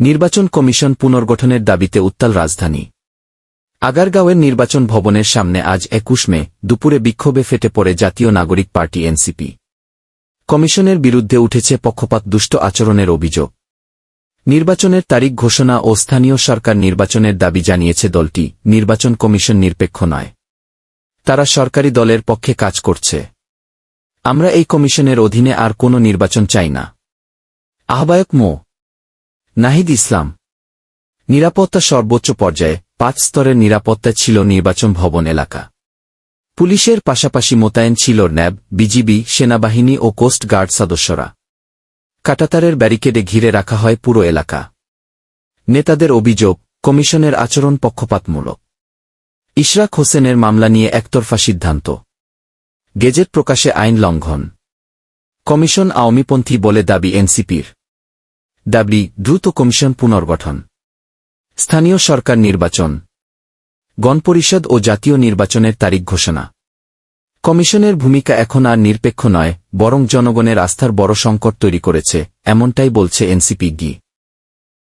নির্বাচন কমিশন পুনর্গঠনের দাবিতে উত্তাল রাজধানী। আগারগাঁওয়ের নির্বাচন ভবনের সামনে আজ একুশ মে, দুপুরে বিক্ষোভে ফেটে পড়ে জাতীয় নাগরিক পার্টি এনসিপি। কমিশনের বিরুদ্ধে উঠেছে পক্ষপাত দুষ্ট আচরণের অভিযোগ। নির্বাচনের তারিখ ঘোষণা ও স্থানীয় সরকার নির্বাচনের দাবি জানিয়েছে দলটি, নির্বাচন কমিশন নিরপেক্ষ নয়। তারা সরকারি দলের পক্ষে কাজ করছে। আমরা এই কমিশনের অধীনে আর কোনো নির্বাচন চাই না। আহ্বায়ক মো. নাহিদ ইসলাম। নিরাপত্তা সর্বোচ্চ পর্যায়ে পাঁচ স্তরের নিরাপত্তা ছিল নির্বাচন ভবন এলাকা। পুলিশের পাশাপাশি মোতায়েন ছিল ন্যাব, বিজিবি, সেনাবাহিনী ও কোস্ট গার্ড সদস্যরা। কাটাতারের ব্যারিকেডে ঘিরে রাখা হয় পুরো এলাকা। নেতাদের অভিযোগ, কমিশনের আচরণ পক্ষপাতমূলক। ইশরাক হোসেনের মামলা নিয়ে একতরফা সিদ্ধান্ত। গেজেট প্রকাশে আইন লঙ্ঘন। কমিশন আওয়ামীপন্থী বলে দাবি এনসিপির। দাবি দ্রুত কমিশন পুনর্গঠন। স্থানীয় সরকার নির্বাচন। গণপরিষদ ও জাতীয় নির্বাচনের তারিখ ঘোষণা। কমিশনের ভূমিকা এখন আর নিরপেক্ষ নয়, বরং জনগণের আস্থার বড় সংকট তৈরি করেছে, এমনটাই বলছে এনসিপি গি